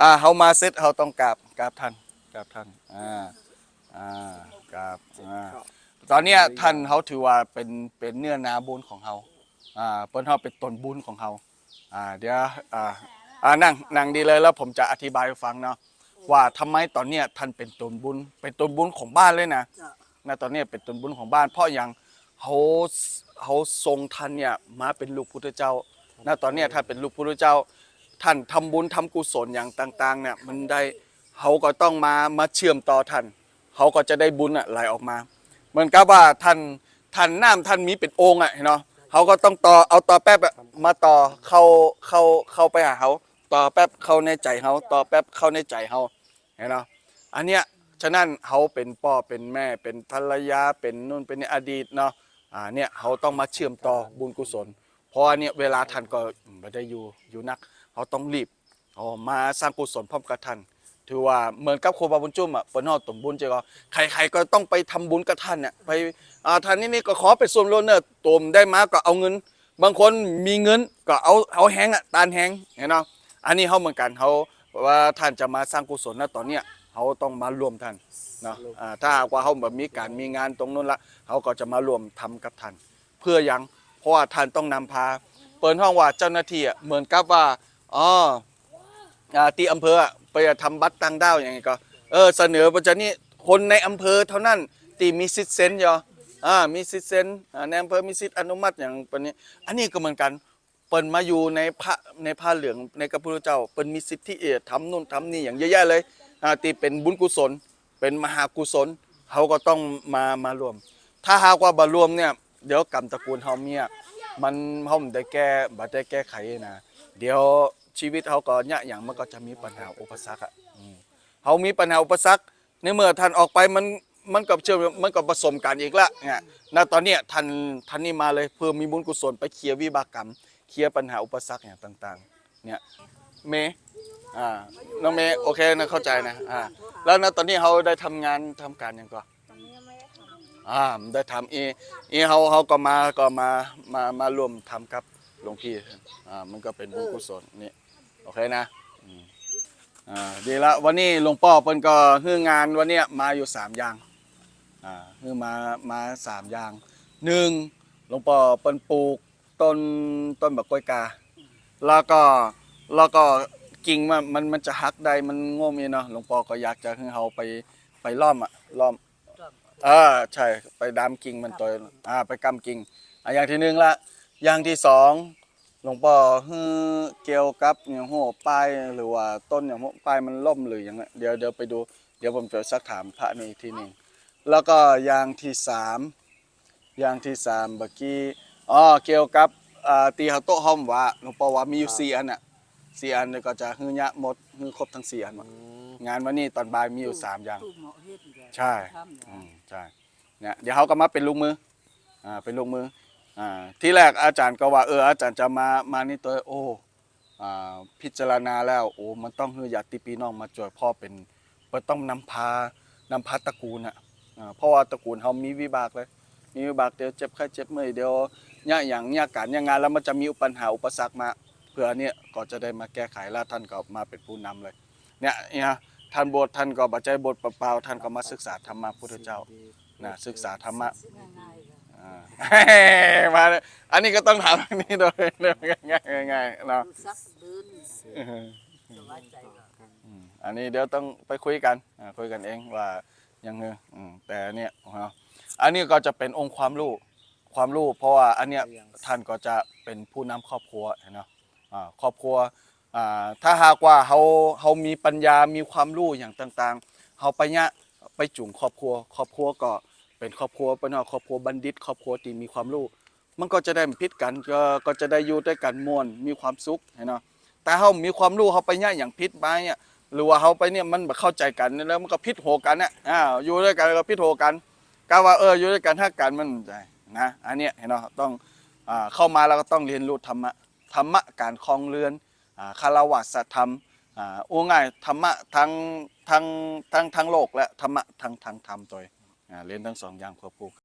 อ่าเฮามาเสร็จเฮาต้องกราบกราบท่านกราบท่านอ่าอ่ากราบอ่าตอนเนี้ยท่านเฮาถือว่าเป็นเป็นเนื้อนาบุญของเฮาอ่าเปิ้นเฮาเป็นตนบุญของเฮาอ่าเดี๋ยวอ่าอ่านั่งนั่งดีเลยแล้วผมจะอธิบายให้ฟังเนาะว่าทำไมตอนเนี้ยท่านเป็นตนบุญ เป็นตนบุญของบ้านเลยนะจ้ะนะตอนเนี้ยเป็นตนบุญของบ้าน เพราะอย่างเขาเขาทรงท่านเนี่ยมาเป็นลูกพุทธเจ้านะตอนเนี้ยท่านเป็นลูกพุทธเจ้า ท่านทำบุญทำกุศลอย่างต่างๆเนี่ยมันได้เขาก็ต้องมามาเชื่อมต่อท่านเขาก็จะได้บุญอะไหลออกมา เหมือนกับว่าท่านท่านน้ำท่านมีเป็นองค์อะเห็นเนาะเขาก็ต้องต่อเอาต่อแป๊บอะมาต่อเข้าเข้าเข้าไปหาเขาต่อแป๊บเข้าในใจเขาต่อแป๊บเข้าในใจเขาเห็นเนาะอันเนี้ยฉะนั้นเขาเป็นพ่อเป็นแม่เป็นภรรยาเป็นนู่นเป็นนี่อดีตเนาะอ่าเนี่ยเขาต้องมาเชื่อมต่อบุญกุศล เพราะว่าเนี่ยเวลาท่านก็ไม่ได้อยู่อยู่นัก เขาต้องรีบเอามาสร้างกุศลพร้อมกับท่านถือว่าเหมือนกับครูบาบุญจุ่มอะเปิ้นฮอดตมบุญเจ้าก็ใครๆก็ต้องไปทำบุญกับท่านเนี่ยไปอ่าท่านนี่นี่ก็ขอไปส่วนลดเนอะตมได้มาก็เอาเงิน บางคนมีเงินก็เอาเอาแฮงอะตานแฮงเห็นเนาะอันนี้เขาเหมือนกันเขาว่าท่านจะมาสร้างกุศลนะตอนเนี้ยเขาต้องมารวมท่านเนาะอ่าถ้าหากว่าเขาแบบมีการมีงานตรงนู้นละเขาก็จะมารวมทำกับท่าน เพื่อยังเพราะว่าท่านต้องนำพา เปิดห้องว่าเจ้าหน้าที่อะเหมือนกับว่า อ๋ออ่าที่อำเภอไปทำบัตรต่างด้าวอย่างไงก็ เออ เสนอปัจจุบันนี้คนในอำเภอเท่านั้นที่มีสิทธิ์เซ็นยออ่ามีสิทธิ์เซ็นในอำเภอมีสิทธิ์อนุมัติอย่างปนนี้ อันนี้ก็เหมือนกันเปิ้นมาอยู่ในพระในผ้าเหลืองในกระพุทธเจ้าเปิ้นมีสิทธิเออทำนู่นทำนี่อย่างเยอะแยะเลยอ่าที่เป็นบุญกุศล เป็นมหากุศลเขาก็ต้องมามารวม ถ้าหากว่าบ่รวมเนี่ยเดี๋ยวกรรมตระกูลเฮาเมียมันเขาไม่ได้แก้บัได้แก้ไขนะเดี๋ยว ชีวิตเขาก็เนี่ยอย่างมันก็จะมีปัญหาอุปสรรคอะอืมเขามีปัญหาอุปสรรคในเมื่อท่านออกไปมันมันกับเชื่อมมันกับผสมกันอีกละเนี่ยณตอนเนี้ยท่านท่านนี่มาเลยเพื่อมีบุญกุศลไปเคลียร์วิบากกรรม เคลียร์ปัญหาอุปสรรคอย่างต่าง ๆ เนี่ยเมย์อ่าน้องเมย์โอเคนะเข้าใจนะอ่าแล้วณตอนนี้เขาได้ทำงานทำการอย่างก่อน ตอนนี้ยังไม่ได้ทำอ่าได้ทำอีอีเขาเขาก็มาก็มามามาร่วมทำกับหลวงพี่อ่ามันก็เป็นบุญกุศลนี่โอ เคนะอืมอ่าดีละวันนี้หลวงพ่อเปิ้นก็ฮื้องานวันเนี้ยมาอยู่สามอย่างอ่าฮื้อมามาสามอย่างหนึ่งหลวงพ่อเปิ้นปลูกต้นต้นแบบกล้วยกา แล้วก็แล้วก็กิ่งมันมันมันจะหักได้มันโง่มีเนาะหลวงพ่อก็อยากจะให้เขาไปไปล้อมอะล้อมเออใช่ไปดามกิ่งมันตัวอ่าไปกำกิ่งอะอย่างที่หนึ่งละอย่างที่สอง หลวงพ่อฮือเกี่ยวกับอย่างหัวป้ายหรือว่าต้นอย่างหัวป้ายมันล่มหรืออย่างเงี้ยเดี๋ยวเดี๋ยวไปดู เดี๋ยวผมจะสักถามพระในอีกทีหนึ่งแล้วก็อย่างที่สามอย่างที่สามเมื่อกี้อ๋อเกี่ยวกับอ่าตีเขาโต๊ะห้อมว่าหลวงพ่อว่ามีอยู่สี่อันอะสี่อันเนี่ยก็จะฮือยะหมดฮือครบทั้งสี่อันหมดงานวันนี้ตอนบ่ายมีอยู่สามอย่าง ตู้เหมาะเฮ็ดนี่แหละใช่ ทำอืนะมใช่เนี่ยเดี๋ยวเขาก็มาเป็นลูกมืออ่าเป็นลูกมือ อ่าที่แรกอาจารย์ก็ว่าเอออาจารย์จะมามานี่ตัวโอ้อ่าพิจารณาแล้วโอ้มันต้องคือญาติพี่น้องมาช่วยพ่อเป็นมันต้องนำพานำพาตระกูลอะอ่าเพราะว่าตระกูลเขามีวิบากเลย มีวิบากเดี๋ยวเจ็บไข้เจ็บเมื่อยเดี๋ยวเนี่ยอย่างเนี่ยการเนี่ยงานแล้วมันจะมีปัญหาอุปสรรคมา เพื่อเนี่ยก็จะได้มาแก้ไขแล้วท่านก็มาเป็นผู้นำเลยเนี่ยเนี่ยท่านบทท่านก็บัจจัยบทเปล่าๆท่านก็มาศึกษาธรรมะพุทธเจ้านะศึกษาธรรมะ มาเลยอันนี้ก็ต้องถามอันนี้โดยเรื่องง่ายๆง่ายๆเนาะดูซักเดินสบายใจก็อืมอันนี้เดี๋ยวต้องไปคุยกันอ่าคุยกันเองว่ายังไงอืมแต่อันเนี่ยของเราอันนี้ก็จะเป็นองค์ความรู้ความรู้เพราะว่าอันเนี้ยท่านก็จะเป็นผู้นำครอบครัวเนาะอ่าครอบครัวอ่าถ้าหากว่าเขาเขามีปัญญามีความรู้อย่างต่างๆเขาไปเนี่ยไปจุ่มครอบครัว ครอบครัวก็ เป็นครอบครัวเป็นครอบครัวบัณฑิต ครอบครัวที่มีความรู้มันก็จะได้ไม่พิษกันก็ก็จะได้อยู่ด้วยกันม่วนมีความสุขเนาะแต่เขามีความรู้เขาไปเนี่ยอย่างพิษไปเนี่ยหรือว่าเขาไปเนี่ยมันแบบเข้าใจกันแล้วมันก็พิษโหกันเนี่ยอ่าอยู่ด้วยกันก็พิษโหกันก็ว่าเอออยู่ด้วยกันถ้ากันมันใจนะอันเนี้ยเห็นเนาะต้องอ่าเข้ามาแล้วก็ต้องเรียนรู้ธรรมะธรรมะการคลองเรือนอ่าคารวะสัตธรรมอ่าโอ้ง่ายธรรมะทั้งทั้งทั้งทั้งโลกและธรรมะทั้งทั้งธรรมตัวเอง เรียนทั้งสองอย่างควบคู่กัน